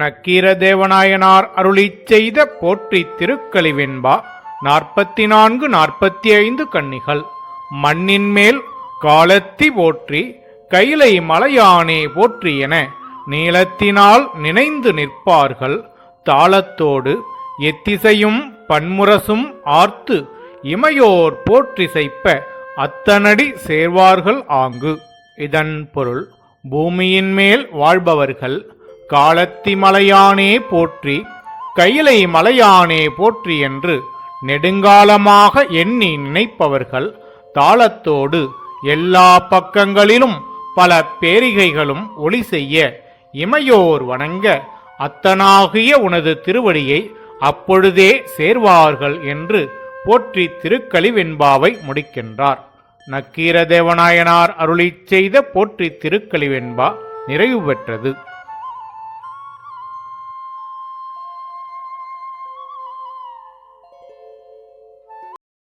நக்கீரதேவநாயனார் அருளி செய்த போற்றி திருக்கலிவெண்பா நாற்பத்தி நான்கு நாற்பத்தி ஐந்து கன்னிகள். மண்ணின் மேல் காலத்தி போற்றி கைலை மலையானே போற்றி என நீளத்தினால் நினைந்து நிற்பார்கள். தாளத்தோடு எத்திசையும் பன்முரசும் ஆர்த்து இமையோர் போற்றிசைப்ப அத்தனடி சேர்வார்கள் ஆங்கு. இதன் பொருள் பூமியின் மேல் வாழ்பவர்கள் காலத்தி மலையானே போற்றி கையிலை மலையானே போற்றி என்று நெடுங்காலமாக எண்ணி நினைப்பவர்கள் தாளத்தோடு எல்லா பக்கங்களிலும் பல பேரிகைகளும் ஒளி செய்ய இமையோர் வணங்க அத்தனாகிய உனது திருவடியை அப்பொழுதே சேர்வார்கள் என்று போற்றி திருக்கழிவெண்பாவை முடிக்கின்றார். நக்கீரதேவநாயனார் அருளிச் செய்த போற்றி திருக்கழிவெண்பா நிறைவு பெற்றது